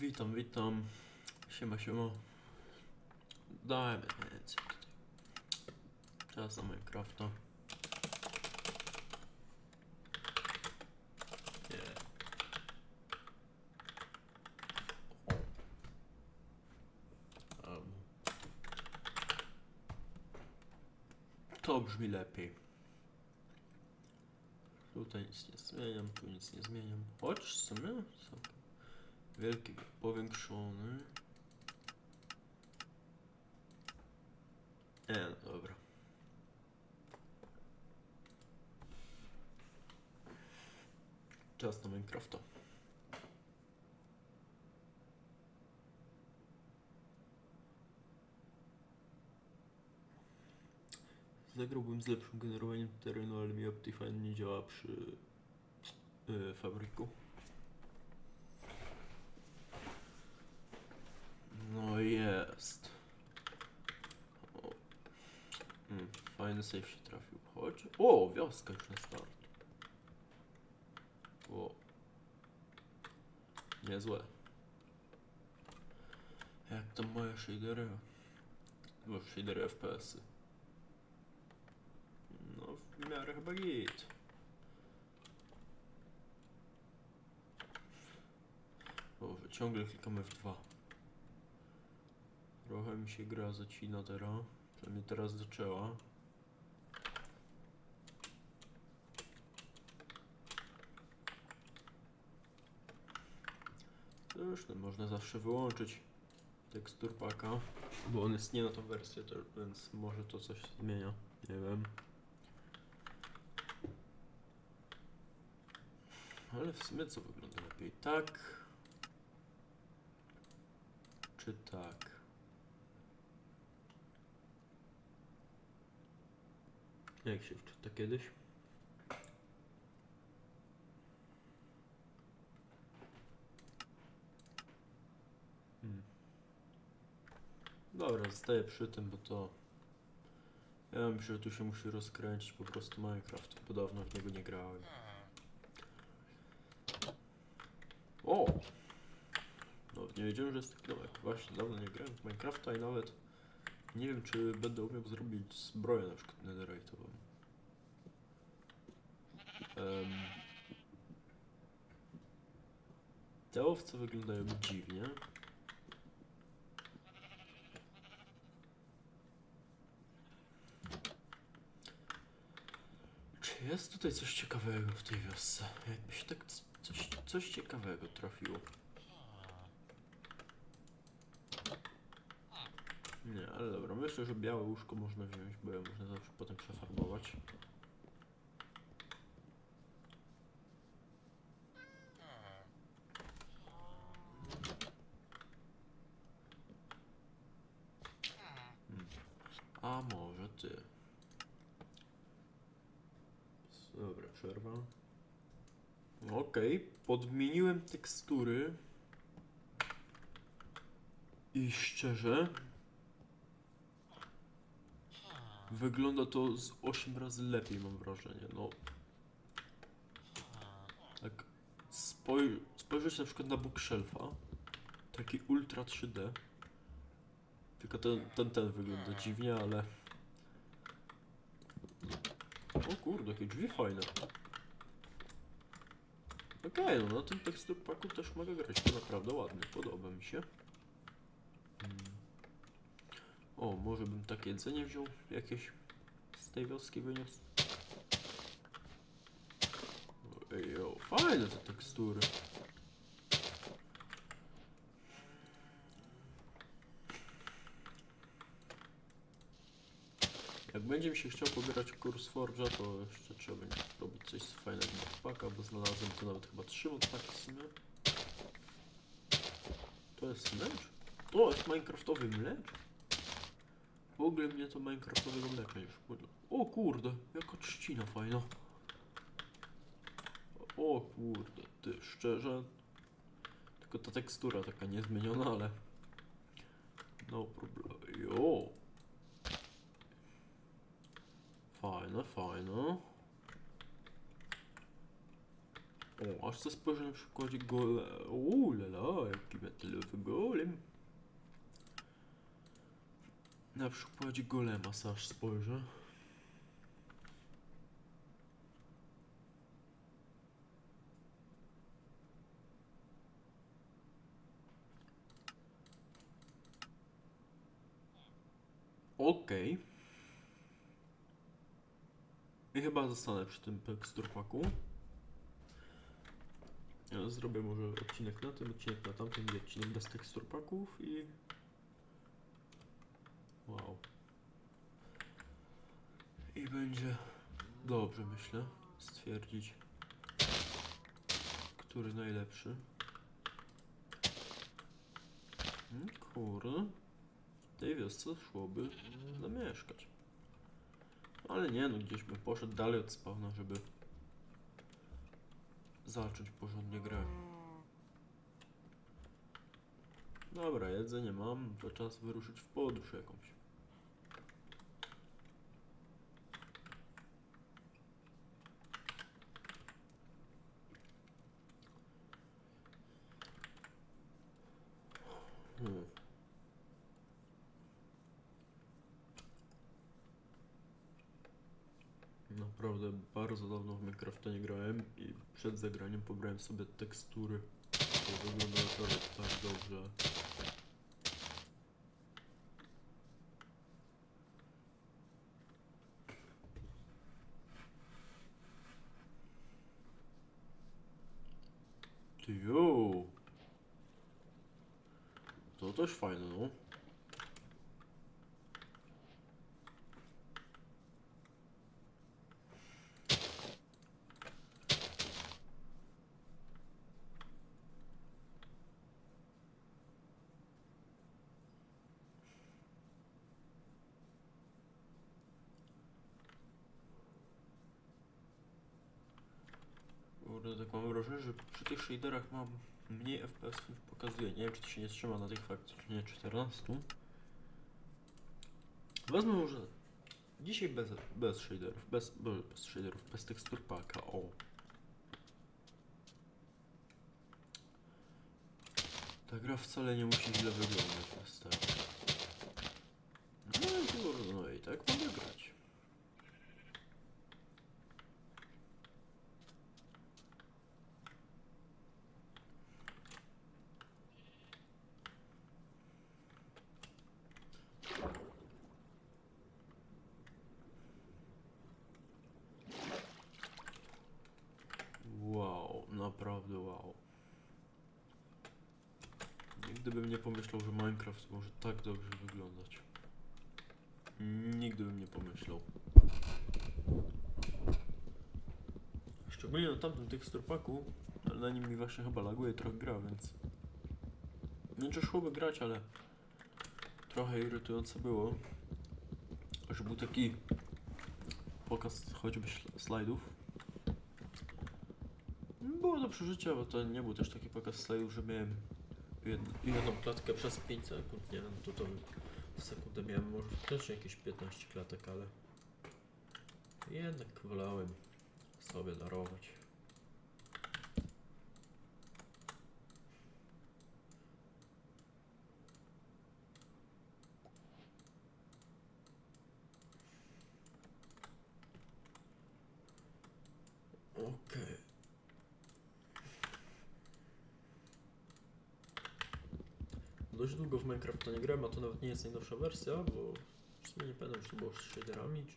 Witam, witam. Siema, siema. Dajmy więcej tutaj. Czas na Minecrafta. Albo. To brzmi lepiej. Tutaj nic nie zmieniam, tu nic nie zmieniam. Choć w sumie wielki, powiększony. Nie, no dobra. Czas na Minecrafta. Zagrałbym z lepszym generowaniem terenu, ale mi Optifine nie działa przy yy, fabryku. No jest. O. Mm, fajny save się trafił. Chodź. O, wioska już na start. O. Niezłe. Jak tam moje shadery? Bo shadery FPS-y. No, w miarę chyba git. Boże, ciągle klikamy w dwa. Mi się gra zacina teraz. Przynajmniej teraz zaczęła. Zresztą można zawsze wyłączyć tekstur paka, bo on jest nie na tą wersję, to, więc może to coś zmienia. Nie wiem. Ale w sumie co wygląda lepiej? Tak? Czy tak? Jak się wczyta kiedyś? Hmm. Dobra, zostaję przy tym, bo to... Ja myślę, że tu się musi rozkręcić po prostu Minecraft, bo dawno w niego nie grałem. O! No, nie wiedziałem, że jest taki domek. Właśnie, dawno nie grałem w Minecrafta i nawet nie wiem, czy będę umiał zrobić zbroję na przykład netherite'ową. Um, te owce wyglądają dziwnie. Czy jest tutaj coś ciekawego w tej wiosce? Jakby się tak coś, coś ciekawego trafiło. Nie, ale dobra, myślę, że białe łóżko można wziąć, bo je można zawsze potem przefarbować. Hmm. A może ty. Dobra, przerwa. Okej, podmieniłem tekstury. I szczerze, wygląda to z 8 razy lepiej, mam wrażenie. No, tak spoj spojrzeć na przykład na bookshelfa, taki ultra 3D. Tylko ten, ten, ten wygląda dziwnie, ale... O kurde, jakie drzwi fajne. Okej, no na tym teksturpaku też mogę grać, to naprawdę ładnie, podoba mi się. Mm. O, może bym takie jedzenie wziął jakieś z tej wioski wyniósł. Ej, o, fajne te tekstury. Jak będzie mi się chciał pobierać kurs Forge'a, to jeszcze trzeba będzie robić coś z fajnego modpaka, bo znalazłem tu nawet chyba trzy modpaki w sumie. To jest mlecz? To jest minecraftowy mlecz? W ogóle mnie to minecraftowego mleka już wpłynęło. O kurde, jaka trzcina fajna. O kurde, ty szczerze. Tylko ta tekstura taka niezmieniona, ale... No problem. Jo. Fajne, fajne. O, aż co spojrzę na przykładzie gole... Uuu, lala, jaki metalowy golem. Na przykładzie golema se aż spojrzę. Okej. I chyba zostanę przy tym teksturpaku. Zrobię może odcinek na tym, odcinek na tamtym i odcinek bez teksturpaków i... Wow. I będzie dobrze, myślę, stwierdzić, który najlepszy. Mm, Kurde. W tej wiosce szłoby zamieszkać. Ale nie no, gdzieś bym poszedł dalej od spawna, żeby zacząć porządnie grę. Dobra, jedzenie mam, to czas wyruszyć w podróż jakąś. Hmm. Naprawdę bardzo dawno w Minecrafta nie grałem i przed zagraniem pobrałem sobie tekstury. To wygląda naprawdę tak dobrze. Ty! To też fajne, no. Kurde, wrażenie, że przy tych shaderach mam mniej FPS niż pokazuje. Nie wiem, czy to się nie trzyma na tych faktycznie 14. Wezmę może dzisiaj bez, bez shaderów, bez, bez, shaderów, bez tekstur paka, o. Ta gra wcale nie musi źle wyglądać niestety. No i no i tak mogę grać. Wow, naprawdę wow. Nigdy bym nie pomyślał, że Minecraft może tak dobrze wyglądać. Nigdy bym nie pomyślał. Szczególnie na tamtym teksturpaku, ale na nim mi właśnie chyba laguje trochę gra, więc... Nie wiem, czy szłoby grać, ale trochę irytujące było, że był taki pokaz choćby slajdów. Było do przeżycia, bo to nie był też taki pokaz slajdów, że miałem jed- jedną klatkę przez 5 sekund, nie wiem, to to w sekundę miałem może też jakieś 15 klatek, ale jednak wolałem sobie darować. Okej. Dość długo w Minecrafta nie grałem, a to nawet nie jest najnowsza wersja, bo w sumie nie pamiętam, czy to było z shaderami, czy...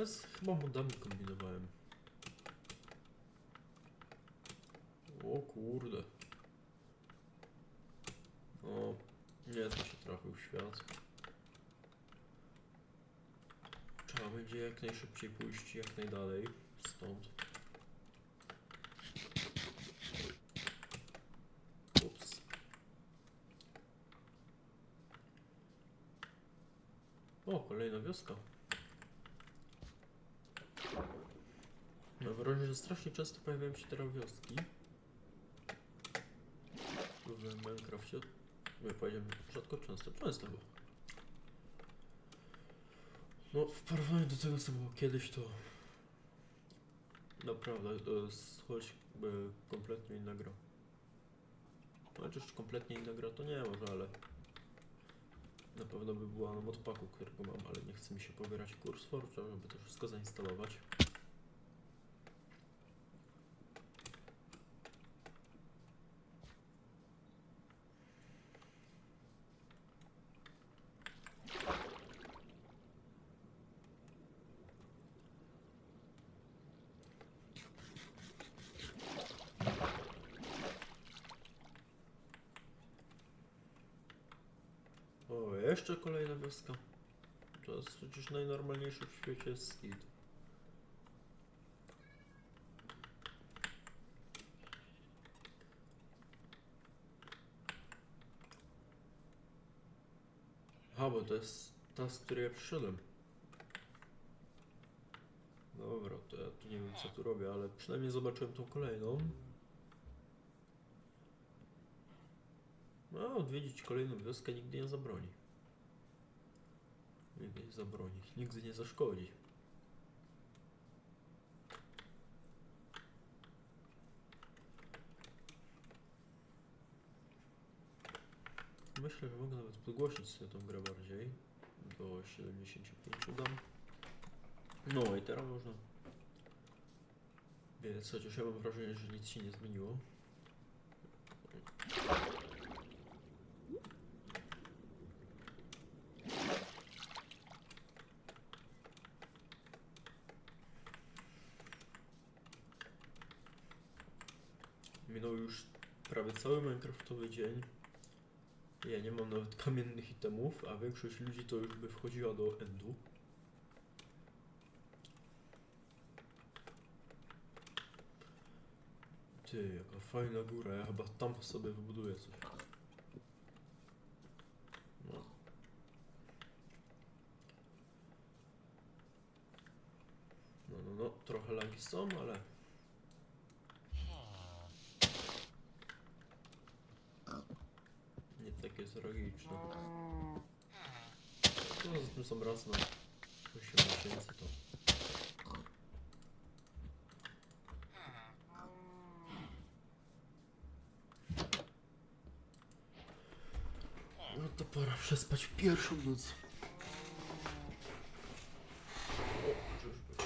Ja z chyba modami kombinowałem. O kurde. O, nie, to się trafił świat. Trzeba będzie jak najszybciej pójść jak najdalej stąd. Ups. O, kolejna wioska. Mam wrażenie, że strasznie często pojawiają się teraz wioski. W Minecrafcie. Nie powiedziałem rzadko często, często było. No, w porównaniu do tego, co było kiedyś, to Naprawdę, to jest choć kompletnie inna gra. Chociaż kompletnie inna gra to nie może, ale na pewno by była na modpaku, którego mam, ale nie chce mi się pobierać kurs Forge'a, żeby to wszystko zainstalować. O, jeszcze kolejna wioska. To jest przecież najnormalniejszy w świecie skid. A, bo to jest ta, z której ja przyszedłem. Dobra, to ja tu nie wiem co tu robię, ale przynajmniej zobaczyłem tą kolejną. No, odwiedzić kolejną wioskę nigdy nie zabroni. Nie zabroni, nigdy nie zaszkodzi. Myślę, że mogę nawet podgłosić sobie tą grę bardziej. Do 75 dam. No i teraz można. Więc chociaż ja mam wrażenie, że nic się nie zmieniło. Prawie cały Minecraftowy dzień. Ja nie mam nawet kamiennych itemów, a większość ludzi to już by wchodziła do endu. Ty, jaka fajna góra, ja chyba tam sobie wybuduję coś. No. No, no, no, trochę lagi są, ale... Nie takie tragiczne. No, za tym są raz na 8 miesięcy to... No to pora przespać w pierwszą noc. O, czyżby.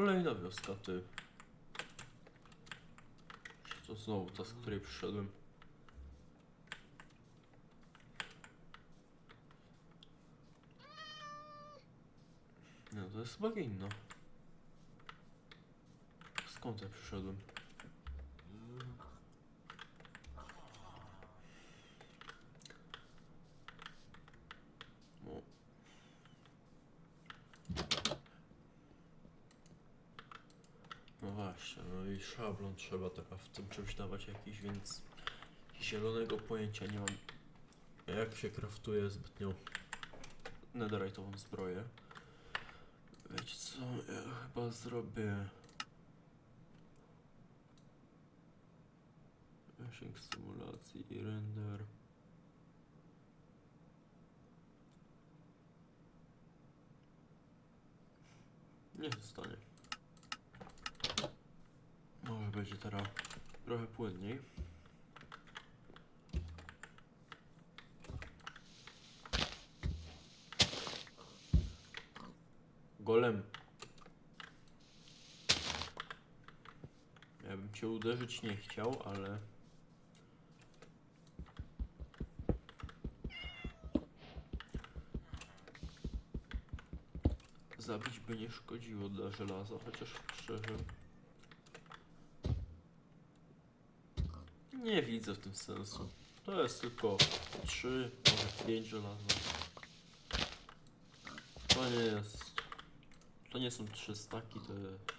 Kolejna wioska, ty. Czy to znowu ta, z której przyszedłem? No to jest chyba inna. Skąd ja przyszedłem? No. No właśnie, no i szablon trzeba teraz w tym czymś dawać jakiś, więc zielonego pojęcia nie mam jak się kraftuje zbytnio netherite'ową zbroję. Wiecie co, ja chyba zrobię Zasięg symulacji i render Nie zostanie. Może będzie teraz trochę płynniej. Golem. Ja bym cię uderzyć nie chciał, ale... Zabić by nie szkodziło dla żelaza, chociaż szczerze... Nie widzę w tym sensu. To jest tylko 3, może 5 żelaza. To nie jest. To nie są 3 staki, to jest.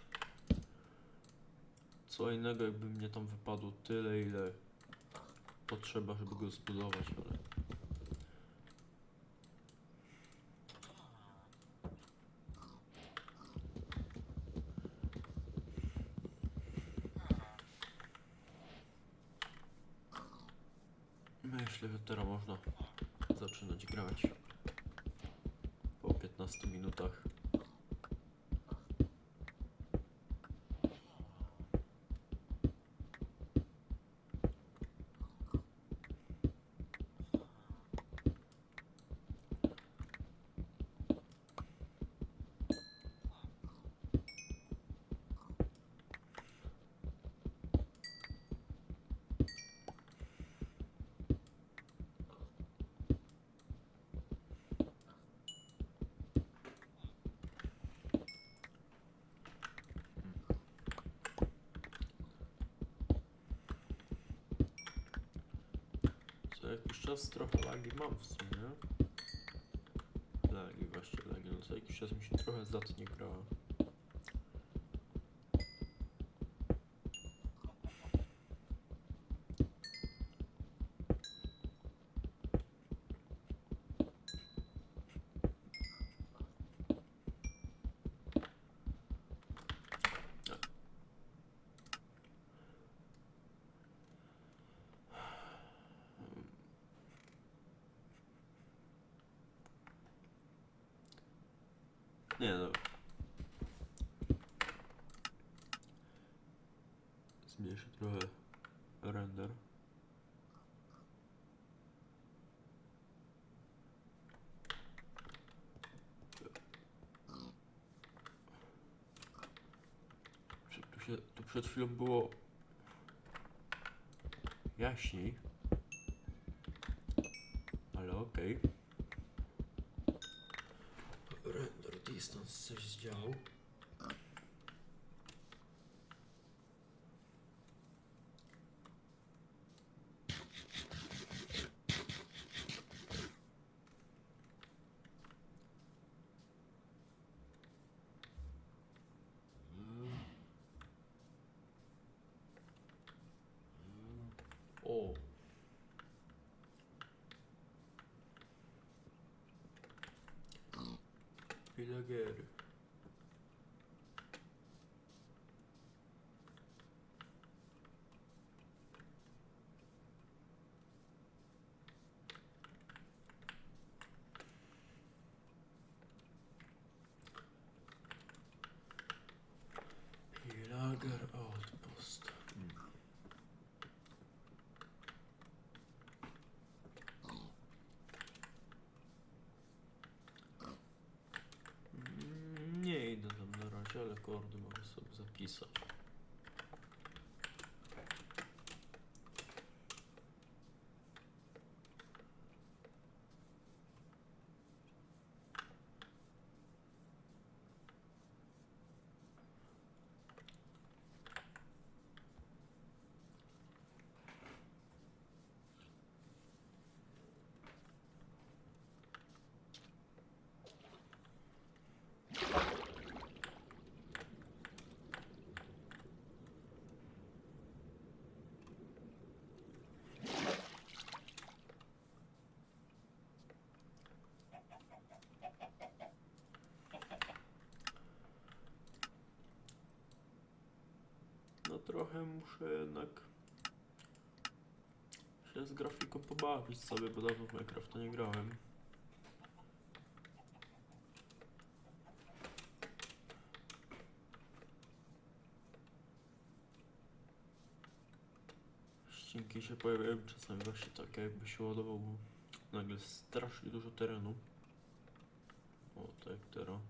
Co innego, jakby mnie tam wypadło tyle, ile potrzeba, żeby go zbudować, ale... Myślę, że teraz można zaczynać grać po 15 minutach. Co jakiś czas trochę lagi mam w sumie. Lagi, właśnie lagi. No co jakiś czas mi się trochę zdatnie grała. Nie no. Zmniejszę trochę render. Tu, się, tu przed chwilą było jaśniej. Ale okej. Distance coś zdziałał. göre. Pilagar tam na razie, trochę muszę jednak się z grafiką pobawić sobie, bo dawno w Minecrafta nie grałem. Ścinki się pojawiają czasami właśnie takie jakby się ładował nagle strasznie dużo terenu. O, tak teraz.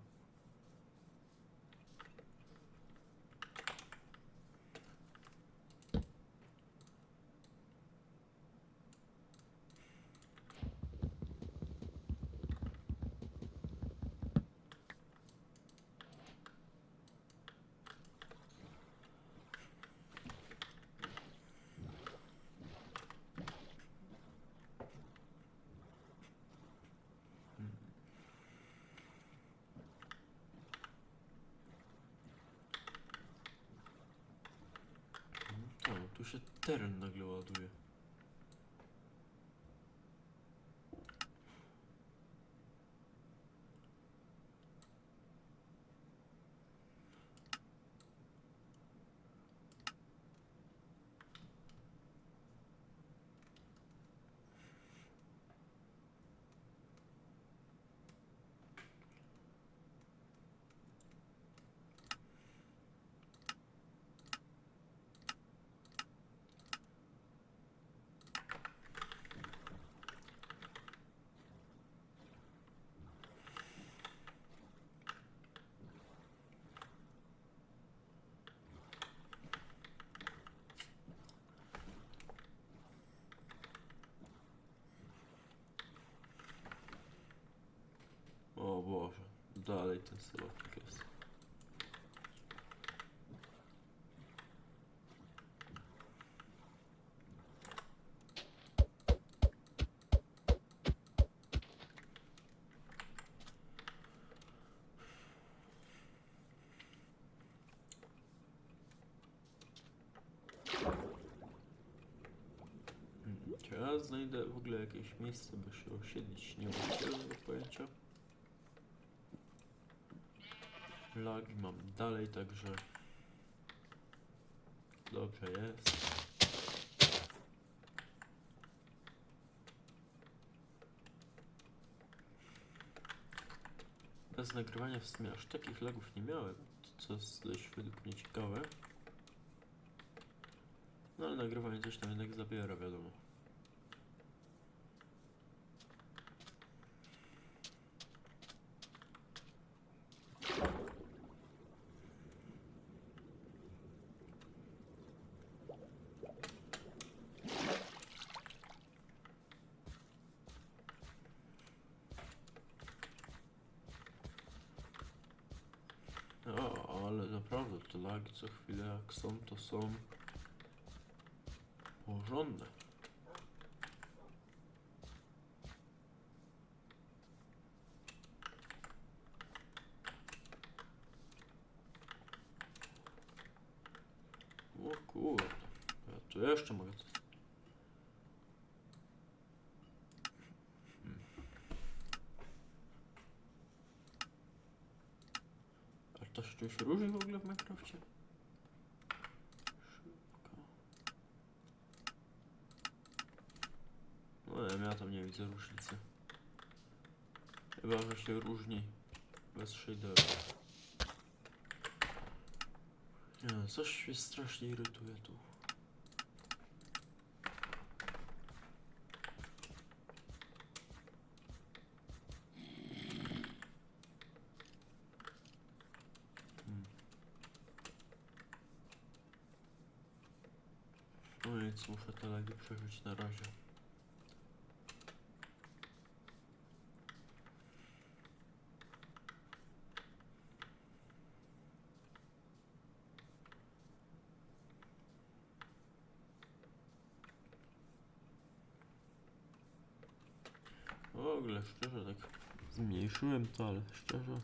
O, tu się teren nagle ładuje. Dalej ten sylotnik jest. Mm, Czy ja znajdę w ogóle jakieś miejsce, by się osiedlić? Nie mam pojęcia. Lagi mam dalej, także dobrze jest. Bez nagrywania w sumie aż takich lagów nie miałem, co jest dość według mnie ciekawe. No ale nagrywanie coś tam jednak zabiera, wiadomo. O, ale naprawdę te lagi co chwilę jak są, to są porządne. O kurde, ja tu jeszcze mogę coś. Hmm. Czymś różni w ogóle w Minecrafcie? Szybko. No ja tam nie widzę różnicy. Chyba, że się różni bez shaderu. Nie coś mnie strasznie irytuje tu. Hmm. No nic, muszę przeżyć na razie. W ogóle szczerze tak zmniejszyłem to, ale szczerze.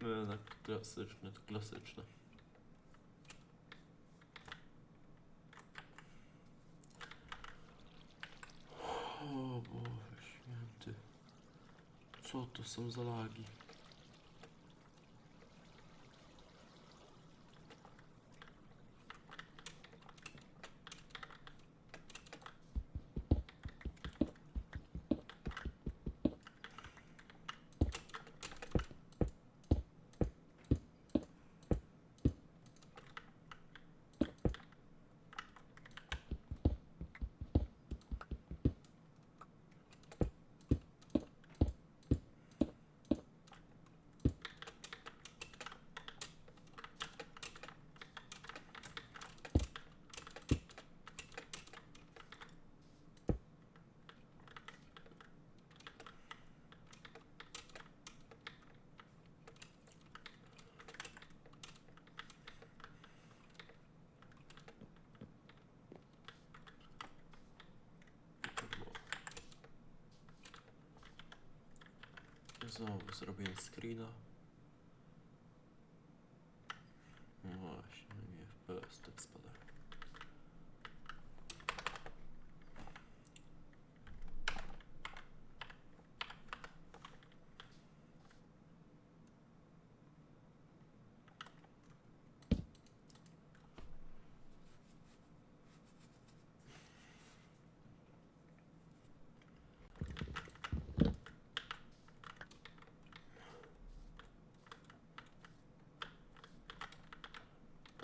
No jednak klasyczne, to klasyczne. O Boże święty. Co to są za lagi? Znowu zrobiłem screena. No właśnie, no mi FPS tak spada.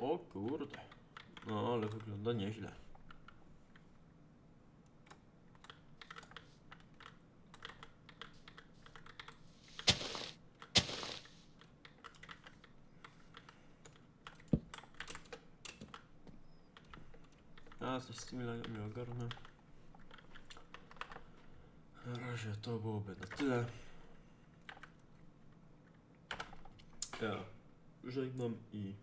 O kurde. No ale wygląda nieźle. A coś z tymi lagami ogarnę. Na razie to byłoby na tyle. ja żegnam i...